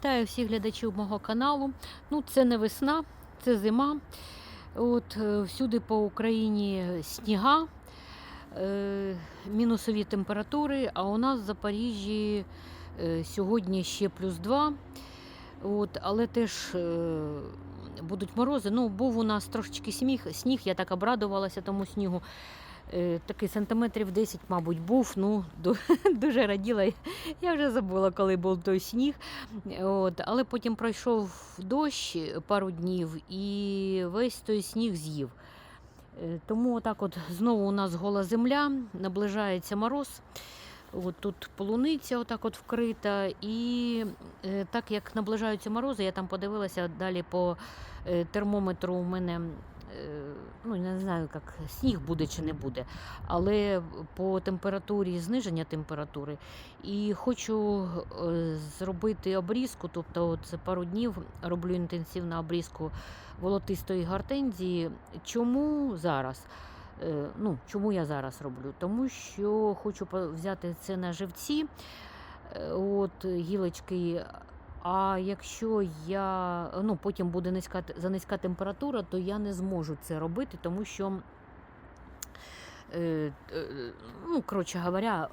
Вітаю всіх глядачів мого каналу. Ну, це не весна, це зима. От е, всюди по Україні сніга, е, мінусові температури, а у нас в Запоріжжі е, сьогодні ще плюс 2. От, але теж будуть морози. Ну, був у нас трошечки сніг, сніг, я так обрадувалася тому снігу. Е, Такий сантиметрів 10, мабуть, був. Ну, дуже раділа. Я вже забула, коли був той сніг. От, але потім пройшов дощ пару днів і весь той сніг з'їв. Е, Тому отак от знову у нас гола земля, наближається мороз. От тут полуниця отак от вкрита. І е, так як наближаються морози, я там подивилася далі по термометру у мене. Ну, не знаю, як сніг буде чи не буде, але по температурі зниження температури і хочу е, зробити обрізку, тобто за пару днів роблю інтенсивну обрізку волотистої гортензії. Чому зараз? Е, Ну, чому я зараз роблю? Тому що хочу взяти це на живці, е, от гілочки. А якщо я ну, потім буде низька, занизька температура, то я не зможу це робити, тому що Е, е, Ну, коротше говоря,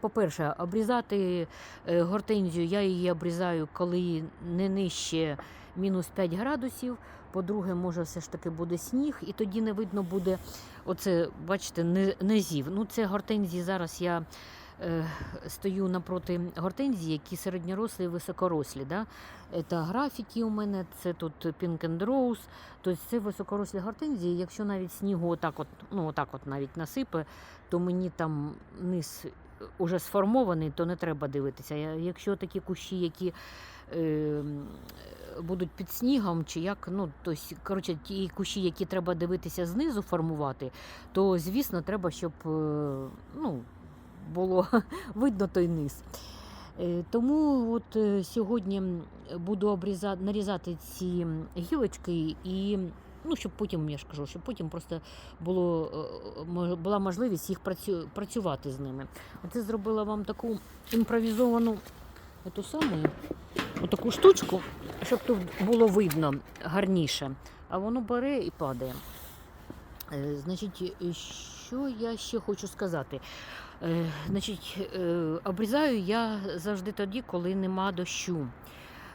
по-перше, обрізати е, гортензію я її обрізаю, коли не нижче мінус 5 градусів. По-друге, може, все ж таки буде сніг, і тоді не видно буде оце, бачите, низів. Ну, це гортензії зараз я е, стою напроти гортензії, які середньорослі і високорослі. Да? Це графіки у мене, це тут Pink and Rose. Тобто це високорослі гортензії. Якщо навіть снігу отак от, ну, отак от навіть насипе, то мені там низ уже сформований, то не треба дивитися. Якщо такі кущі, які е, будуть під снігом, чи як, ну, тобто, коротше, ті кущі, які треба дивитися знизу формувати, то звісно треба, щоб е, ну, було видно той низ. Е, Тому от е, сьогодні буду обрізати, нарізати ці гілочки і ну, щоб потім, я ж кажу, щоб потім просто було, е, була можливість їх працю, працювати з ними. Оце зробила вам таку імпровізовану оту саму, отаку штучку, щоб тут було видно гарніше. А воно бере і падає. Значить, що я ще хочу сказати? Е, Значить, е, обрізаю я завжди тоді, коли нема дощу.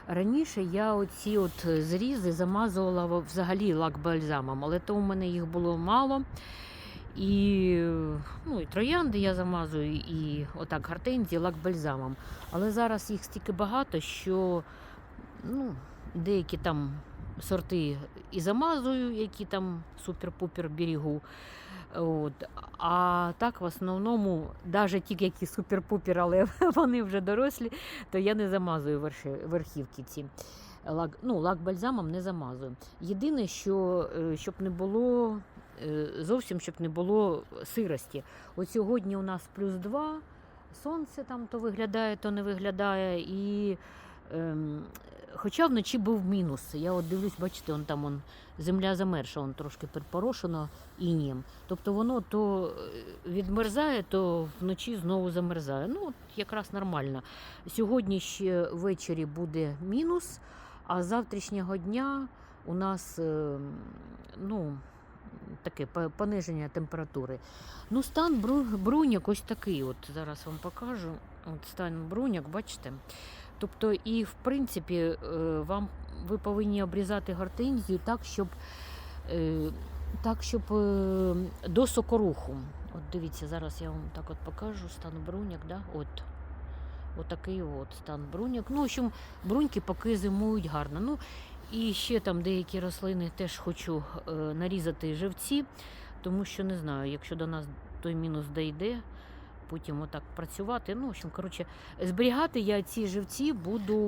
Раніше я оці от зрізи замазувала взагалі лак-бальзамом, але то у мене їх було мало. І, е, ну, і троянди я замазую, і отак гортензії лак-бальзамом. Але зараз їх стільки багато, що ну, деякі там сорти і замазую, які там супер-пупер берігу. От. А так, в основному, навіть ті, які супер-пупер, але вони вже дорослі, то я не замазую верхівки ці. Лак, ну, лак бальзамом не замазую. Єдине, що е, щоб не було е, зовсім щоб не було сирості. От сьогодні у нас плюс 2, сонце там то виглядає, то не виглядає. І, ем, хоча вночі був мінус. Я от дивлюсь, бачите, он там он, земля замерша, он трошки підпорошено інієм. Тобто воно то е, відмерзає, то вночі знову замерзає. Ну, от якраз нормально. Сьогодні ще ввечері буде мінус, а з завтрашнього дня у нас е, ну, таке пониження температури. Ну, стан бру- бруняк ось такий. От зараз вам покажу. От стан бруняк, бачите. Тобто, і в принципі, е, вам ви повинні обрізати гортензію так, щоб, е, так, щоб е, до сокоруху. От дивіться, зараз я вам так от покажу стан бруняк, да? От. Отакий от стан бруняк. Ну, в общем, бруньки поки зимують гарно. Ну, і ще там деякі рослини теж хочу нарізати живці, тому що не знаю, якщо до нас той мінус дійде, потім отак працювати. Ну, в общем, коротше, зберігати я ці живці буду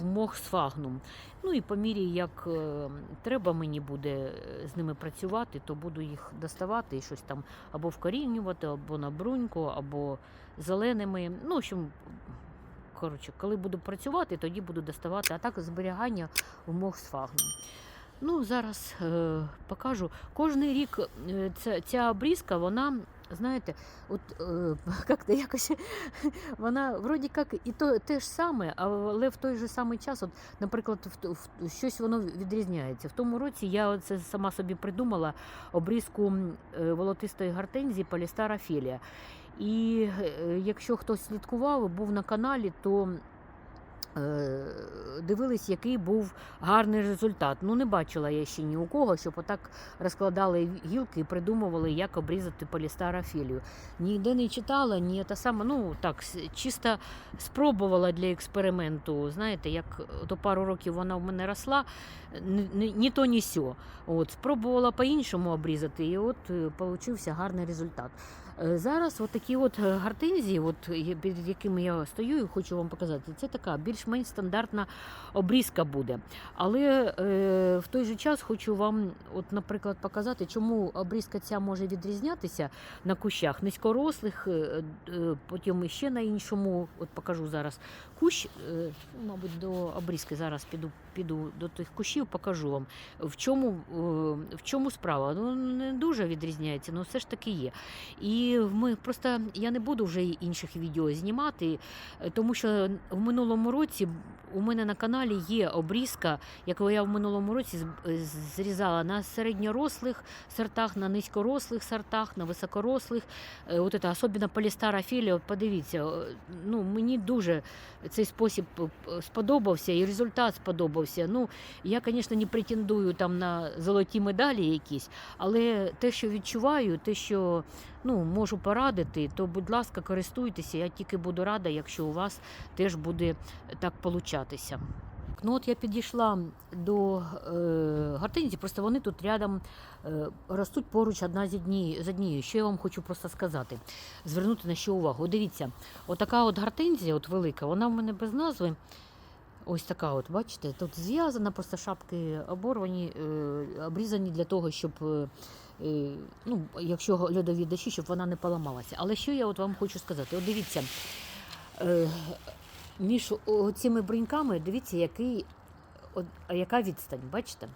в мох сфагнум. Ну і по мірі, як е, треба мені буде е, з ними працювати, то буду їх доставати і щось там або вкорінювати, або на бруньку, або зеленими. Ну, в общем, коротше, коли буду працювати, тоді буду доставати. А так зберігання в мох сфагнум. Ну, зараз е, покажу. Кожний рік е, ця, ця обрізка, вона знаєте, от е, як-то якось вона вроді як і то те ж саме, але в той же самий час, от, наприклад, в, в, щось воно відрізняється. В тому році я це сама собі придумала обрізку е, волотистої гортензії Полістара філія. І е, якщо хтось слідкував, був на каналі, то дивились, який був гарний результат. Ну, не бачила я ще ні у кого, щоб отак розкладали гілки і придумували, як обрізати полістара філію. Ніде не читала, ні та сама, ну так, чисто спробувала для експерименту. Знаєте, як то пару років вона в мене росла, ні то, ні сьо. От, спробувала по-іншому обрізати, і от е, получився гарний результат. Е, Зараз от такі от е, гортензії, от, перед якими я стою і хочу вам показати, це така більш-менш стандартна обрізка буде. Але е, в той же час хочу вам, от, наприклад, показати, чому обрізка ця може відрізнятися на кущах низькорослих, е, е, потім ще на іншому, от покажу зараз кущ, е, мабуть, до обрізки зараз піду, піду до тих кущів, покажу вам, в чому, е, в чому справа. Ну, не дуже відрізняється, але все ж таки є. І ми просто я не буду вже інших відео знімати, е, тому що в минулому році у мене на каналі є обрізка, яку я в минулому році е, зрізала на середньорослих сортах, на низькорослих сортах, на високорослих. Е, От це, особливо полістара філія, подивіться, ну, мені дуже цей спосіб сподобався і результат сподобався. Ну, я, звісно, не претендую там на золоті медалі якісь, але те, що відчуваю, те, що ну, можу порадити, то, будь ласка, користуйтеся. Я тільки буду рада, якщо у вас теж буде так получатися. Ну от я підійшла до е, гортензії, просто вони тут рядом е, ростуть поруч одна з однією. Що я вам хочу просто сказати, звернути на що увагу. Дивіться, отака от гортензія, от велика, вона в мене без назви. Ось така, от, бачите, тут зв'язана, просто шапки оборвані, е, обрізані для того, щоб, е, е, ну, якщо льодові дощі, щоб вона не поламалася. Але що я от вам хочу сказати? От дивіться, е, між цими бруньками, дивіться, який, от, яка відстань, бачите?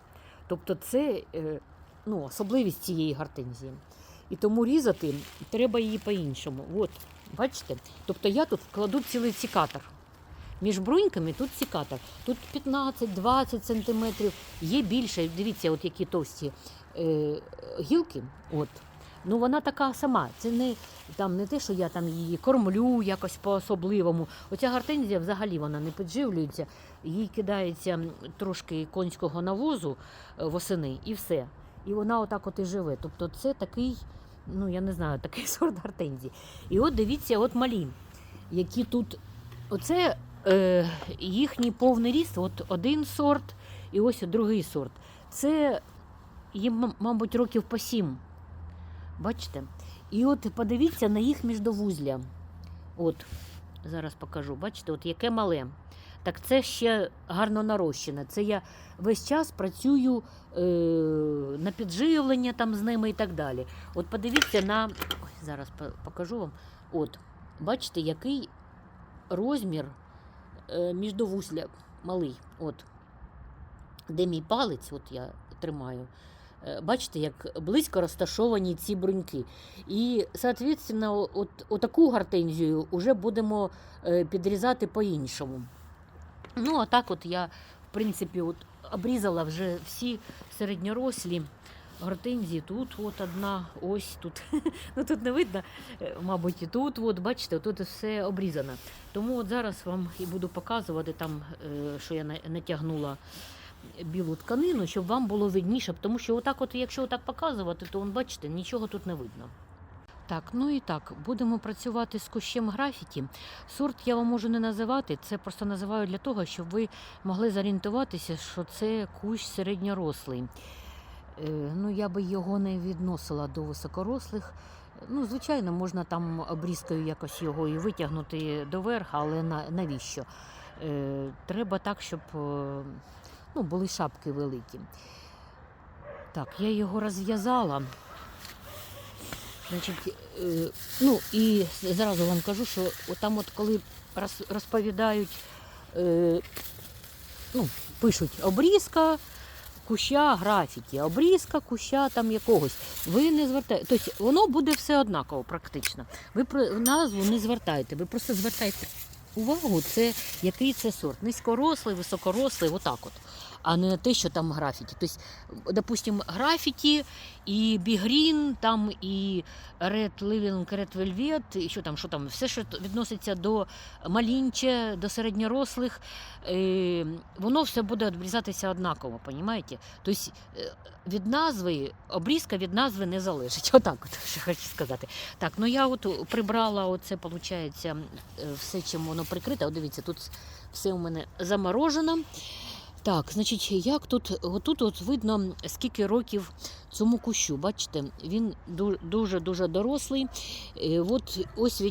Тобто це е, ну, особливість цієї гортензії. І тому різати треба її по-іншому. От, бачите? Тобто я тут вкладу цілий цікатор. Між бруньками тут цікатор. Тут 15-20 сантиметрів, є більше. Дивіться, от які товсті е, гілки. От. Ну вона така сама. Це не там не те, що я там її кормлю якось по-особливому. Оця гортензія взагалі вона не підживлюється, їй кидається трошки конського навозу е, восени і все. І вона отак от і живе. Тобто це такий, ну я не знаю, такий сорт гортензії. І от дивіться, от малі, які тут. Оце е, їхній повний ріст, от один сорт і ось другий сорт. Це їм, мабуть, років по сім. Бачите? І от подивіться на їх міждовузля. От, зараз покажу. Бачите, от яке мале. Так це ще гарно нарощене. Це я весь час працюю е, на підживлення там з ними і так далі. От подивіться на. Ой, зараз покажу вам. От, бачите, який розмір е, міждовузля малий. От. Де мій палець, от я тримаю. Е, Бачите, як близько розташовані ці бруньки. І, соответственно, от, отаку гортензію вже будемо е, підрізати по-іншому. Ну, а так от я, в принципі, от обрізала вже всі середньорослі гортензії. Тут от одна, ось тут. ну тут не видно, е, мабуть, і тут, от, бачите, тут все обрізано. Тому от зараз вам і буду показувати там, що я натягнула білу тканину, щоб вам було видніше, тому що отак, от, якщо отак показувати, то он, бачите, нічого тут не видно. Так, ну і так, будемо працювати з кущем графіті. Сорт я вам можу не називати, це просто називаю для того, щоб ви могли зорієнтуватися, що це кущ середньорослий. Е, ну, я би його не відносила до високорослих. Ну, звичайно, можна там обрізкою якось його і витягнути доверху, але на, навіщо? Е, треба так, щоб е, ну, були шапки великі. Так, я його розв'язала. Значить, е, ну і зразу вам кажу, що там, от коли розповідають, е, ну, пишуть обрізка, куща графіті, обрізка куща там якогось. Ви не звертаєте. Тобто воно буде все однаково практично. Ви про назву не звертаєте, ви просто звертаєте увагу, це який це сорт. Низькорослий, високорослий, отак от. А не те, що там графіті. Тобто, допустим, графіті і бігрін, там і Red Living, Red Velvet, і що там, що там, все, що відноситься до малінче, до середньорослих, е, воно все буде обрізатися однаково, понімаєте? Тобто е, від назви, обрізка від назви не залежить. Отак, от, що хочу сказати. Так, ну я от прибрала оце, виходить, все, чим воно прикрите. От дивіться, тут все у мене заморожено. Так, значить, як тут, отут от видно, скільки років цьому кущу. Бачите, він дуже-дуже дорослий. Е, От ось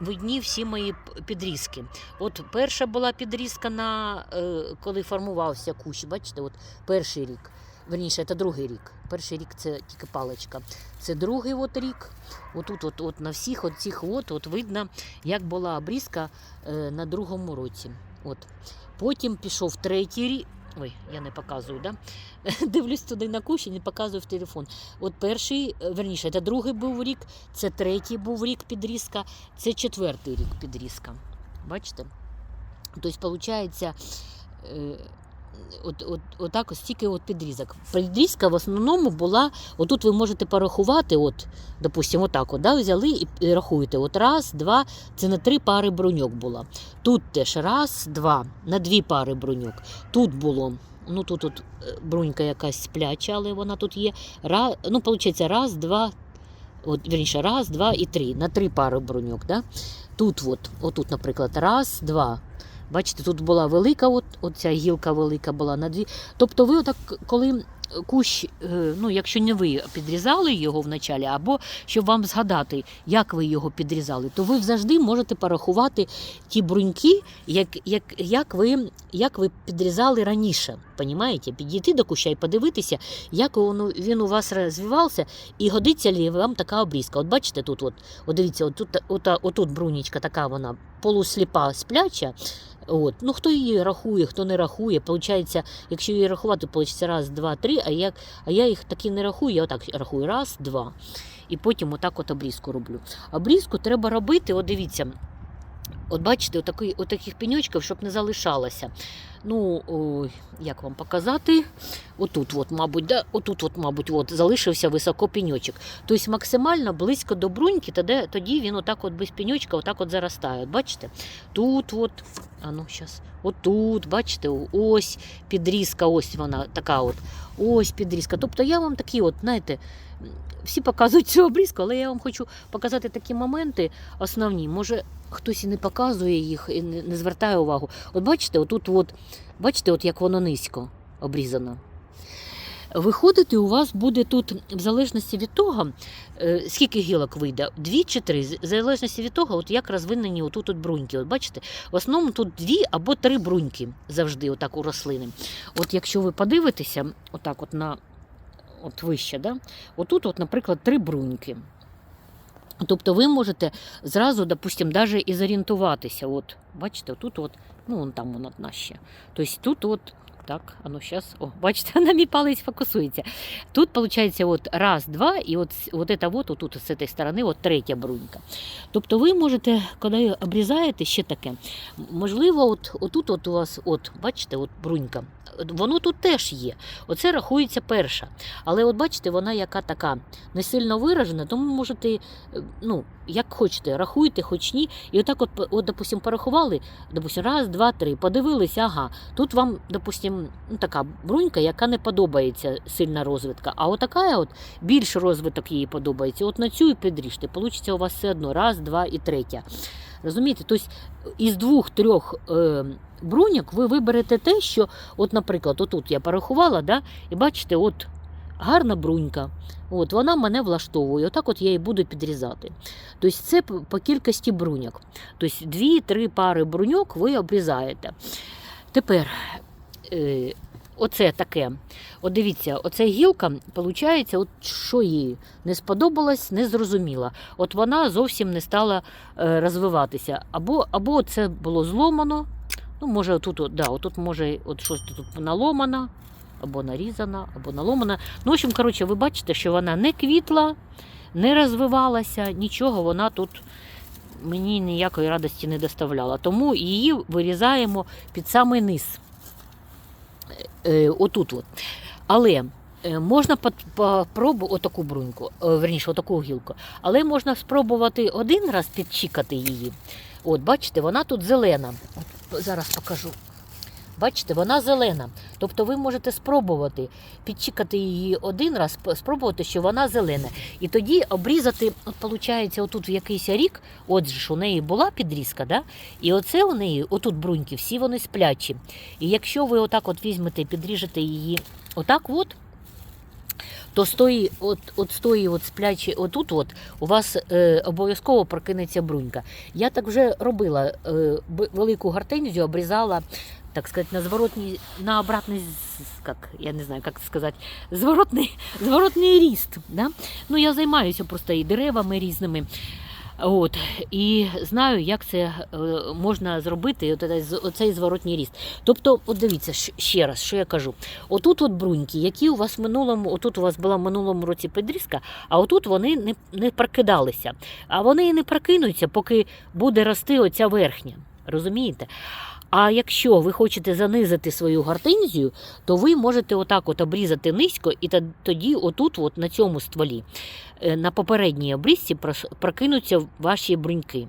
видні, всі мої підрізки. От перша була підрізка, на, е, коли формувався кущ. Бачите, от перший рік. Верніше, це другий рік. Перший рік це тільки паличка. Це другий от рік. Отут, от, от на всіх от от, от видно, як була обрізка е, на другому році. От. Потім пішов третій рік. Ой, я не показую, да? Дивлюсь туди на кущі, не показую в телефон. От перший, е, верніше, це другий був рік, це третій був рік підрізка, це четвертий рік підрізка. Бачите? Тобто, виходить, от, от, отак ось тільки от підрізок. Підрізка в основному була, отут ви можете порахувати, от, допустимо, отак, от, да, взяли і рахуєте. От раз, два, це на три пари броньок була. Тут теж раз, два, на дві пари броньок. Тут було. Ну тут от е, брунька якась спляча, але вона тут є. Раз, ну, виходить, раз, два, от, вірніше, раз, два і три. На три пари броньок. Да? Тут, от, отут, наприклад, раз, два. Бачите, тут була велика, от, оця гілка велика була на дві. Тобто ви отак, коли кущ, е, ну, якщо не ви підрізали його вначалі, або щоб вам згадати, як ви його підрізали, то ви завжди можете порахувати ті бруньки, як, як, як, ви, як ви підрізали раніше. Понімаєте? Підійти до куща і подивитися, як воно, він у вас розвивався, і годиться ли вам така обрізка. От бачите, тут, от, от дивіться, от тут, отут брунічка така вона полусліпа, спляча. От. Ну, хто її рахує, хто не рахує. Получається, якщо її рахувати, виходить раз, два, три, а, як, а я їх таки не рахую, я отак рахую раз, два. І потім отак от обрізку роблю. Обрізку треба робити, от дивіться. От бачите, отакий, отаких пеньочків, щоб не залишалося. Ну, о, як вам показати? Отут, от, мабуть, да? отут, от, мабуть, от, залишився високо пеньочок. Тобто максимально близько до бруньки, тоді, тоді він отак от без пеньочка отак от заростає. От, бачите? Тут, от, а ну, зараз, отут, бачите, ось підрізка, ось вона така от, ось підрізка. Тобто я вам такі, от, знаєте, всі показують цю обрізку, але я вам хочу показати такі моменти основні. Може, хтось і не показує їх, і не, не звертає увагу. От бачите, отут, от, бачите, от як воно низько обрізано. Виходити у вас буде тут, в залежності від того, е, скільки гілок вийде, дві чи три, в залежності від того, от як розвинені отут от бруньки. От бачите, в основному тут дві або три бруньки завжди, отак у рослини. От якщо ви подивитеся, отак от на от вище, да? отут, от, наприклад, три бруньки. Тобто ви можете зразу, допустимо, навіть і зорієнтуватися. От, бачите, тут от, ну вон там вона одна ще. Тобто тут от, так, а ну зараз, о, бачите, на мій палець фокусується. Тут, виходить, от раз, два, і от, от это вот, отут, з цієї сторони, от третя брунька. Тобто ви можете, коли обрізаєте, ще таке, можливо, от, отут от у вас, от, бачите, от брунька, воно тут теж є. Оце рахується перша. Але от бачите, вона яка така не сильно виражена, тому можете, е, ну, як хочете, рахуйте, хоч ні. І отак, от, от допустим, порахували, допустим, раз, два, три, подивилися, ага, тут вам, допустим, ну, така брунька, яка не подобається сильна розвитка, а отака от більш розвиток їй подобається. От на цю і підріжте. Получиться у вас все одно раз, два і третя. Розумієте? Тобто із двох-трьох е, бруньок ви виберете те, що, от, наприклад, отут я порахувала, да, і бачите, от гарна брунька. От, вона мене влаштовує. Отак от я і буду підрізати. Тобто це по кількості бруньок. Тобто дві-три пари бруньок ви обрізаєте. Тепер. Е, Оце таке. От дивіться, оця гілка, виходить, от що їй не сподобалось, не зрозуміла. От вона зовсім не стала е, розвиватися. Або, або це було зломано. Ну, може, отут, да, отут може от щось тут наломано. або нарізана, або наломана. Ну, в общем, коротше, ви бачите, що вона не квітла, не розвивалася, нічого вона тут мені ніякої радості не доставляла. Тому її вирізаємо під самий низ. Е, отут от. Але е, можна попробувати отаку бруньку, е, верніше, отаку гілку. Але можна спробувати один раз підчікати її. От, бачите, вона тут зелена. От, зараз покажу. Бачите, вона зелена. Тобто ви можете спробувати підчікати її один раз, спробувати, що вона зелена. І тоді обрізати, от виходить, отут в якийсь рік, от ж у неї була підрізка, да? і оце у неї, отут бруньки, всі вони сплячі. І якщо ви отак от візьмете і підріжете її отак от, то з тої, от, от з тої от сплячі, отут от, у вас е, обов'язково прокинеться брунька. Я так вже робила е, велику гортензію, обрізала, так сказать, на зворотній, на обратний, з- как, я не знаю, як сказати, зворотний, зворотний ріст. Да? Ну, я займаюся просто і деревами різними. От, і знаю, як це е, можна зробити, от, оцей зворотній ріст. Тобто, от дивіться, ще раз, що я кажу. Отут от бруньки, які у вас в минулому, отут у вас була в минулому році підрізка, а отут вони не, не прокидалися. А вони і не прокинуться, поки буде рости оця верхня. Розумієте? А якщо ви хочете занизити свою гортензію, то ви можете отак от обрізати низько, і тоді отут, от на цьому стволі, е, на попередній обрізці прокинуться ваші бруньки.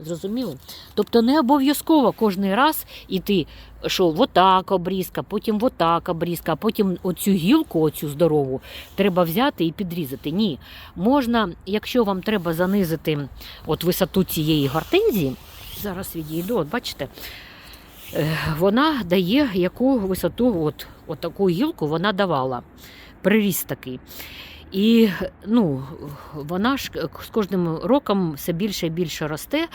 Зрозуміло? Тобто не обов'язково кожен раз іти, що отак обрізка, потім отак обрізка, а потім оцю гілку, оцю здорову, треба взяти і підрізати. Ні. Можна, якщо вам треба занизити от висоту цієї гортензії, зараз відійду, от бачите, вона дає яку висоту, от, от таку гілку вона давала. Приріст такий. І ну, вона ж з кожним роком все більше і більше росте.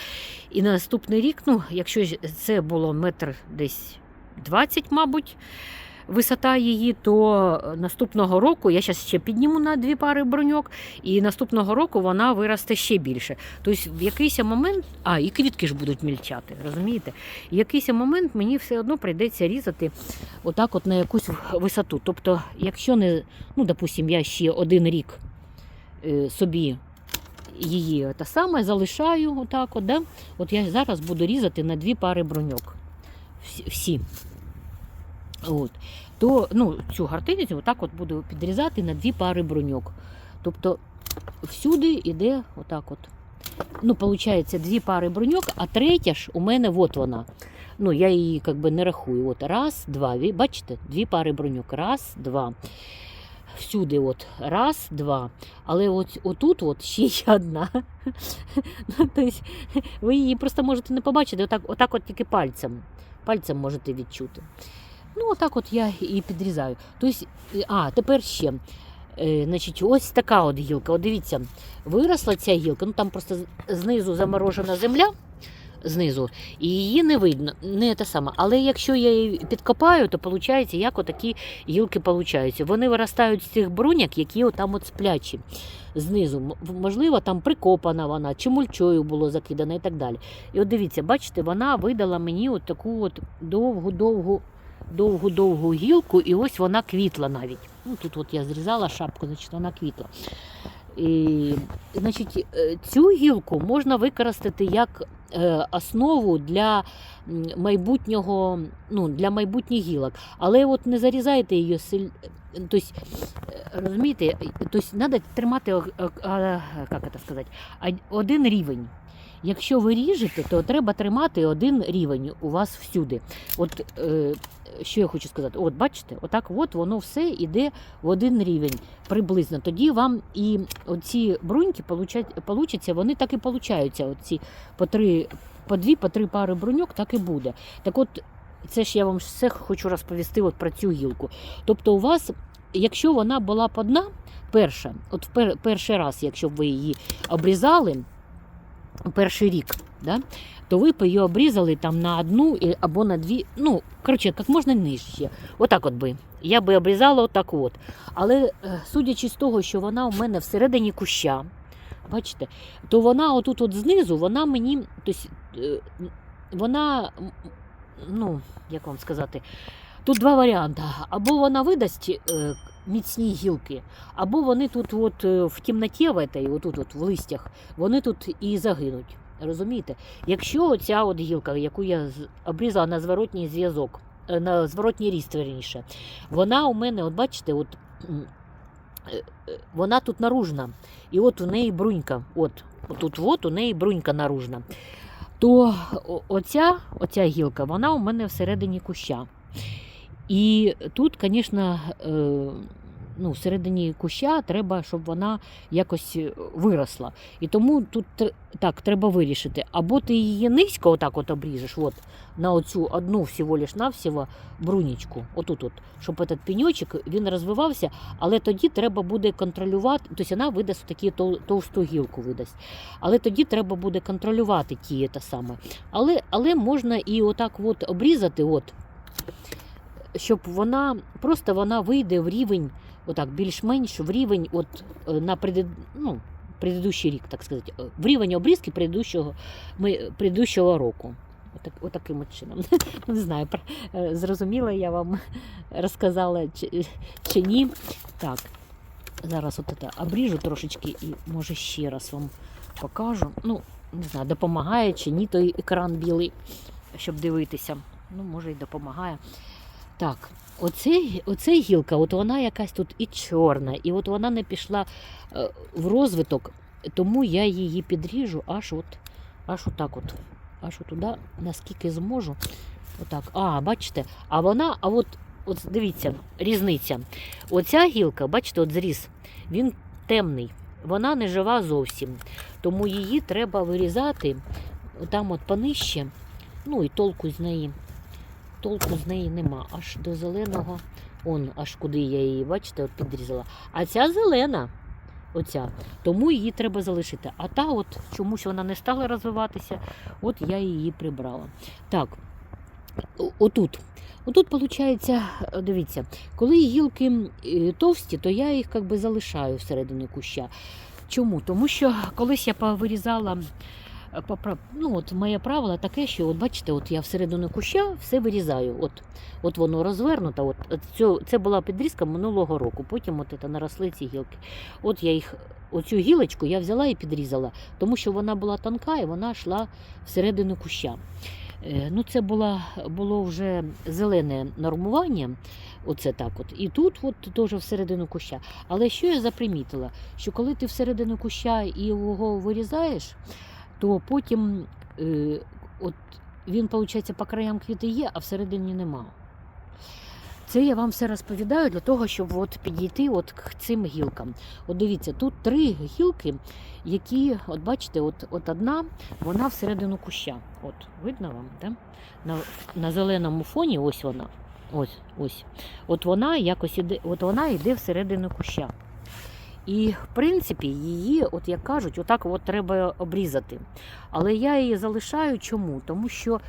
І на наступний рік, ну, якщо це було метр десь 20, мабуть, висота її, то наступного року я зараз ще підніму на дві пари броньок, і наступного року вона виросте ще більше. Тобто в якийсь момент, а і квітки ж будуть мільчати, розумієте? В якийсь момент мені все одно прийдеться різати отак, от на якусь висоту. Тобто, якщо не, ну, допустим, я ще один рік е, собі її те саме залишаю, отак, от, да? от я зараз буду різати на дві пари броньок. Всі. От. То ну, цю гартинницю отак от буду підрізати на дві пари броньок. Тобто всюди йде отак от. Ну, виходить, дві пари броньок, а третя ж у мене от вона. Ну, я її как би не рахую. От раз, два. Бачите, дві пари броньок. Раз, два. Всюди, от раз, два. Але от, отут от ще є одна. Тобто, ви її просто можете не побачити, отак, отак от тільки пальцем. Пальцем можете відчути. Ну, отак от я і підрізаю. Тобто, а, тепер ще. Е, значить, ось така от гілка. От дивіться, виросла ця гілка, ну там просто знизу заморожена земля. Знизу, і її не видно, не те саме. Але якщо я її підкопаю, то виходить, як отакі гілки получаються. Вони виростають з цих бруняк, які отам от сплячі знизу. Можливо, там прикопана вона, чи мульчою було закидано і так далі. І от дивіться, бачите, вона видала мені от таку от довгу-довгу довгу-довгу гілку, і ось вона квітла навіть. Ну, тут от я зрізала шапку, значить вона квітла. І, значить, е, цю гілку можна використати як е, основу для майбутнього, ну, для майбутніх гілок. Але от не зарізайте її силь... Тобто, е, розумієте, тобто, треба тримати як це сказати, один рівень. Якщо ви ріжете, то треба тримати один рівень у вас всюди. От е, що я хочу сказати, от бачите, отак от воно все йде в один рівень приблизно. Тоді вам і оці бруньки получать, получаться, вони так і получаються. Оці по три, по дві, по три пари бруньок, так і буде. Так от, це ж я вам все хочу розповісти от про цю гілку. Тобто, у вас, якщо вона була б одна, перша, от пер, перший раз, якщо б ви її обрізали, перший рік, да, то ви б її обрізали там на одну або на дві, ну, коротше, як можна нижче. Отак от би. Я би обрізала отак от. Але е, судячи з того, що вона у мене всередині куща, бачите, то вона отут от знизу, вона мені, тобто, вона, ну, як вам сказати, Тут два варіанти. Або вона видасть е, міцні гілки, або вони тут от, е, в кімнаті, в этой, отут от, в листях, вони тут і загинуть. Розумієте? Якщо оця от гілка, яку я обрізала на зворотній зв'язок, е, на зворотній ріст, верніше, вона у мене, от бачите, от, е, вона тут наружна. І от у неї брунька. От, тут от у неї брунька наружна. То оця, оця гілка, вона у мене всередині куща. І тут, звісно, е, ну, всередині куща треба, щоб вона якось е, виросла. І тому тут так треба вирішити. Або ти її низько отак от обріжеш, от, на оцю одну всього лиш навсього брунічку, отут, от, щоб этот пеньочок він розвивався, але тоді треба буде контролювати, тобто вона видасть тол- товсту гілку видасть. Але тоді треба буде контролювати ті те саме. Але, але можна і отак от обрізати, от, щоб вона просто вона вийде в рівень, отак, більш-менш в рівень от, е, на предид, ну, предыдущий рік, так сказати, е, в рівень обрізки предыдущого, ми, предыдущого року. Отак, отаким от чином. Не знаю, про- е, зрозуміла я вам розказала чи, чи ні. Так, зараз от це обріжу трошечки і може ще раз вам покажу. Ну, не знаю, допомагає чи ні той екран білий, щоб дивитися. Ну, може, і допомагає. Так, оце, оце гілка, от вона якась тут і чорна, і от вона не пішла е, в розвиток, тому я її підріжу аж от, аж отак от. Аж туди, наскільки зможу. Отак. А, бачите, а вона, а от, от дивіться, різниця. Оця гілка, бачите, от зріз, він темний, вона не жива зовсім. Тому її треба вирізати там от понижче, ну і толку з неї. Толку з неї нема. Аж до зеленого, он аж куди я її, бачите, підрізала. А ця зелена, оця, тому її треба залишити. А та, от чомусь вона не стала розвиватися, от я її прибрала. Так, отут. Отут, виходить, дивіться, коли гілки е, товсті, то я їх як би залишаю всередині куща. Чому? Тому що колись я повирізала. Е, Ну, от моє правило таке, що от бачите, от я всередину куща все вирізаю. От, от воно розвернуто. От, цю, це була підрізка минулого року. Потім от це наросли ці гілки. От я їх, оцю гілочку я взяла і підрізала, тому що вона була тонка і вона йшла всередину куща. Е, Ну, це була, було вже зелене нормування, оце так от. І тут от теж всередину куща. Але що я запримітила? Що коли ти всередину куща і його вирізаєш, то потім е, от він, виходить, по краям квіти є, а всередині нема. Це я вам все розповідаю для того, щоб от підійти от к цим гілкам. От дивіться, тут три гілки, які, от бачите, от, от одна, вона всередину куща. От, видно вам, да? на, на зеленому фоні, ось вона. Ось, ось. От вона якось іде, от вона йде всередину куща. І, в принципі, її, от як кажуть, отак от треба обрізати. Але я її залишаю чому? Тому що,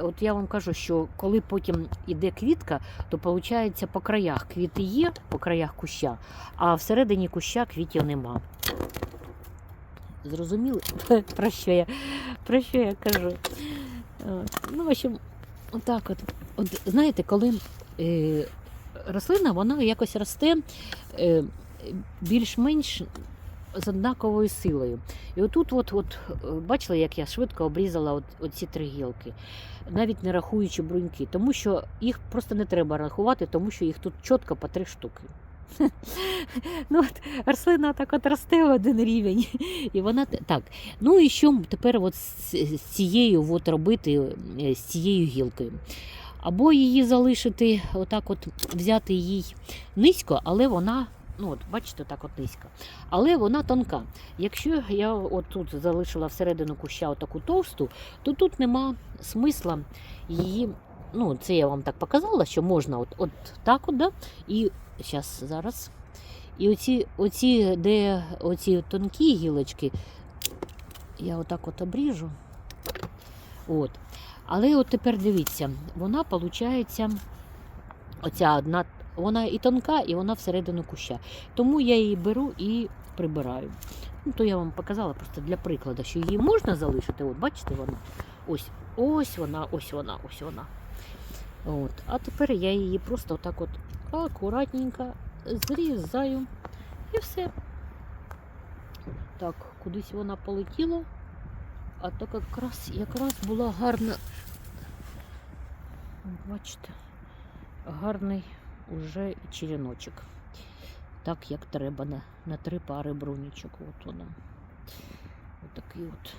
от я вам кажу, що коли потім іде квітка, то виходить по краях квіти є, по краях куща, а всередині куща квітів нема. Зрозуміли, про що я, про що я кажу? Ну, в общем, отак от. От знаєте, коли е, рослина вона якось росте е, більш-менш з однаковою силою. І отут, от, от, е, бачили, як я швидко обрізала от, оці три гілки, навіть не рахуючи бруньки, тому що їх просто не треба рахувати, тому що їх тут чітко по три штуки. Ну, от, рослина так от росте в один рівень. І вона так. Ну і що тепер от з, цією от робити, е, з цією гілкою? Або її залишити, отак от взяти їй низько, але вона, ну от бачите, так от низько. Але вона тонка. Якщо я от тут залишила всередину куща таку товсту, то тут нема смисла її. Ну, це я вам так показала, що можна от, от так от, да? і зараз, зараз. І оці, оці, де оці тонкі гілочки, я отак от обріжу. От. Але от тепер дивіться, вона виходить, оця одна, вона і тонка, і вона всередину куща. Тому я її беру і прибираю. Ну, то я вам показала просто для прикладу, що її можна залишити. От бачите, вона. Ось, ось вона, ось вона, ось вона. От. А тепер я її просто отак от акуратненько зрізаю і все. Так, кудись вона полетіла, а так якраз, якраз була гарна. Бачите, гарний уже череночок. Так, як треба на, на три пари бронічок. От вона. Отакий от.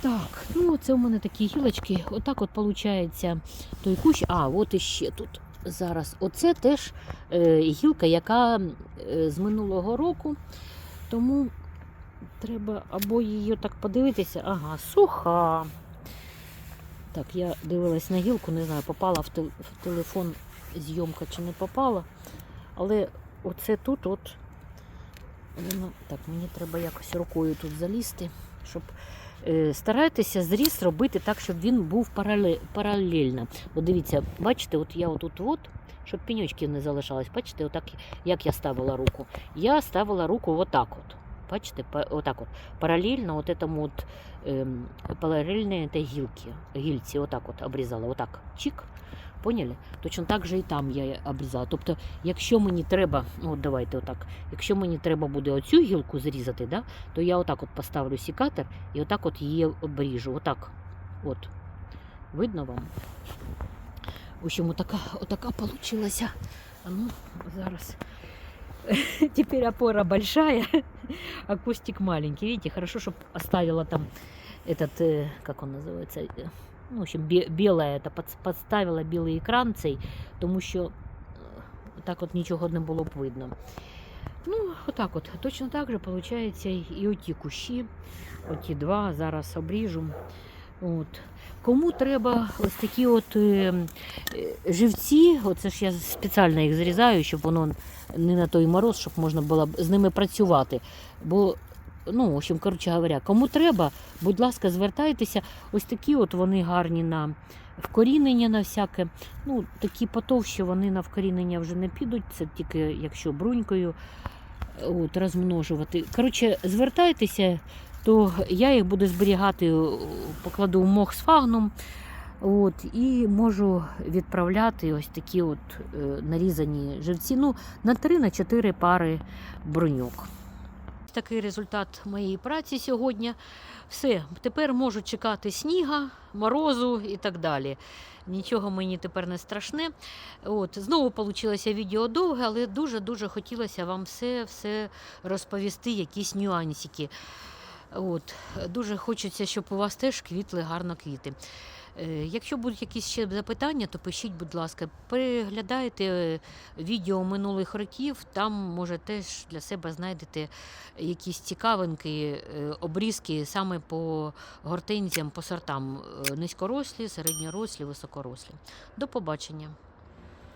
Так, ну це у мене такі гілочки. Отак от виходить той кущ. А, от іще тут зараз. Оце теж е, гілка, яка е, з минулого року. Тому треба або її так подивитися. Ага, суха. Так, я дивилась на гілку, не знаю, попала в, тел- в телефон зйомка чи не попала. Але оце тут от. Так, мені треба якось рукою тут залізти, щоб е, старайтеся зріз робити так, щоб він був паралельно. От дивіться, бачите, от я отут от, щоб піньочків не залишалось. Бачите, отак, як я ставила руку. Я ставила руку отак от. Бачите, отак от. Паралельно от этому от, ем, паралельно этой гілки, гільці, отак от обрізала, отак, чик. Поняли? Точно так же і там я обрізала. Тобто, якщо мені треба, ну от давайте отак, якщо мені треба буде оцю гілку зрізати, да, то я отак от поставлю сікатор і отак от її обріжу. Отак. От. Видно вам? В общем, отака, отака получилася. А ну, зараз. Теперь опора большая, а кустик маленький. Видите, хорошо, чтобы оставила там этот, э, как он называется, э, ну, в общем, бе- белое, это под- подставила білий екран цей, тому що е, так от нічого не було б видно. Ну, отак от. Точно так же виходить і оті кущі, оті два зараз обріжу. От. Кому треба ось такі от е, е, живці, оце ж я спеціально їх зрізаю, щоб воно не на той мороз, щоб можна було з ними працювати. Бо, ну, в общем, коротше говоря, кому треба, будь ласка, звертайтеся. Ось такі от вони гарні на вкорінення на всяке. Ну, такі потовщі вони на вкорінення вже не підуть, це тільки якщо брунькою от, розмножувати. Коротше, звертайтеся, то я їх буду зберігати, е, покладу в мох з фагном. От, і можу відправляти ось такі от е, нарізані живці. Ну, на 3-4 пари бруньок. Такий результат моєї праці сьогодні. Все, тепер можу чекати сніга, морозу і так далі. Нічого мені тепер не страшне. От, знову вийшло відео довге, але дуже-дуже хотілося вам все, все розповісти, якісь нюансики. От, дуже хочеться, щоб у вас теж квітли гарно квіти. Е, Якщо будуть якісь ще запитання, то пишіть, будь ласка, переглядайте е, відео минулих років, там може теж для себе знайдете якісь цікавинки, е, обрізки саме по гортензіям, по сортам низькорослі, середньорослі, високорослі. До побачення!